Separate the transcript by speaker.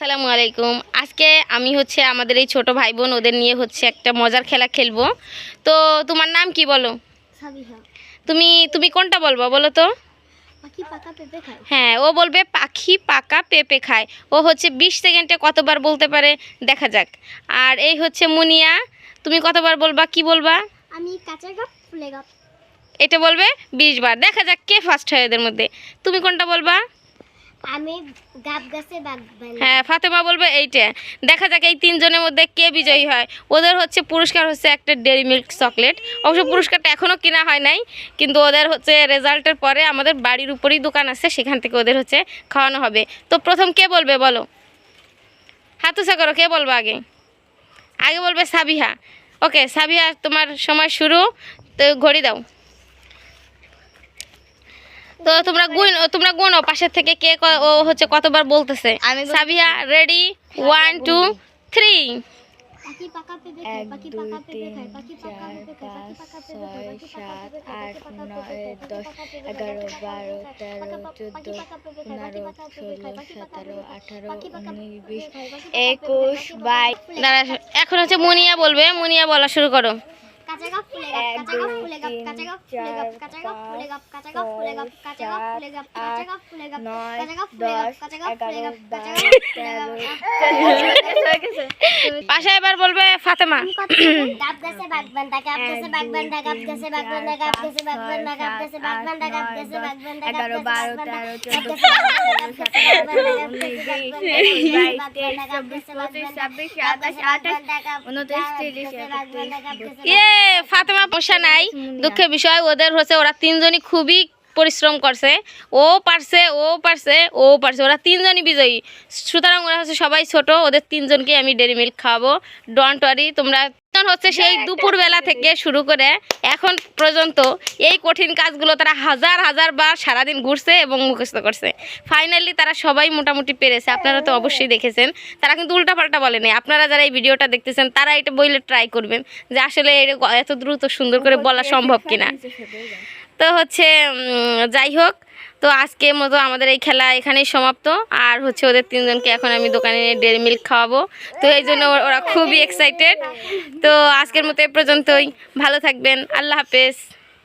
Speaker 1: আসসালামু আলাইকুম। আজকে আমি হচ্ছে আমাদের এই ছোট ভাই বোন ওদের নিয়ে হচ্ছে একটা মজার খেলা খেলব। তো তোমার নাম কি বলো? তুমি তুমি কোনটা বলব বলো তো? হ্যাঁ ও বলবে পাখি পাকা পেঁপে খায়। ও হচ্ছে বিশ সেকেন্ডে কতবার বলতে পারে দেখা যাক। আর এই হচ্ছে মুনিয়া তুমি কতবার বলবা কি বলবা?
Speaker 2: আমি কাঁচা গাপ ফুলে গাপ
Speaker 1: এটা বলবে বিশ বার। দেখা যাক কে ফার্স্ট হয় এদের মধ্যে। তুমি কোনটা বলবা?
Speaker 2: আমি গাব গাছে
Speaker 1: হ্যাঁ ফাতেমা বলবে এইটা। দেখা যাক এই তিনজনের মধ্যে কে বিজয়ী হয়। ওদের হচ্ছে পুরস্কার হচ্ছে একটা ডেরি মিল্ক চকলেট। অবশ্য পুরস্কারটা এখনও কেনা হয় নাই, কিন্তু ওদের হচ্ছে রেজাল্টের পরে আমাদের বাড়ির উপরেই দোকান আছে, সেখান থেকে ওদের হচ্ছে খাওয়ানো হবে। তো প্রথম কে বলবে বলো? হাতুসা করো কে বলব আগে? আগে বলবে সাবিহা। ওকে, সাবিহা, তোমার সময় শুরু। তো ঘড়ি দাও। তো তোমরা গুন তোমরা গুণো পাশের থেকে কে ও হচ্ছে কতবার বলতেছে
Speaker 2: আমি
Speaker 1: Sabiya ready one two three
Speaker 3: একুশ বাইশ
Speaker 1: দাঁড়া এখন হচ্ছে মুনিয়া বলবে মুনিয়া বলা শুরু করো পাশে এবার বলবে ফাতেমা
Speaker 3: এগারো বারো তেরো চোদ্দ চব্বিশ
Speaker 2: পঁচিশ
Speaker 3: ছাব্বিশ
Speaker 2: সাতাশ
Speaker 3: আঠাশ উনত্রিশ তিরিশ
Speaker 1: ফাতেমা পোষা নাই দুঃখের বিষয় ওদের হচ্ছে ওরা তিনজনই খুবই পরিশ্রম করছে। ও পারছে ও পারছে ও পারছে ওরা তিনজনই বিজয়ী। সুতরাং ওরা হচ্ছে সবাই ছোট ওদের তিনজনকে আমি ডেরি মিল্ক খাওয়াবো। ডন্ট ওয়ারি তোমরা হচ্ছে সেই দুপুরবেলা থেকে শুরু করে এখন পর্যন্ত এই কঠিন কাজগুলো তারা হাজার হাজার বার সারাদিন ঘুরছে এবং মুখস্থ করছে। ফাইনালি তারা সবাই মোটামুটি পেরেছে আপনারা তো অবশ্যই দেখেছেন। তারা কিন্তু উল্টাপাল্টা বলেনি আপনারা যারা এই ভিডিওটা দেখতেছেন তারা এটা বইলে ট্রাই করবেন যে আসলে এটা এত দ্রুত সুন্দর করে বলা সম্ভব কিনা। তো হচ্ছে যাই হোক তো আজকের মতো আমাদের এই খেলা এখানেই সমাপ্ত। আর হচ্ছে ওদের তিনজনকে এখন আমি দোকানে ডেরি মিল্ক খাওয়াবো। তো এই জন্য ওরা- খুবই এক্সাইটেড তো আজকের মতো এ পর্যন্তই। ভালো থাকবেন। আল্লাহ হাফেজ।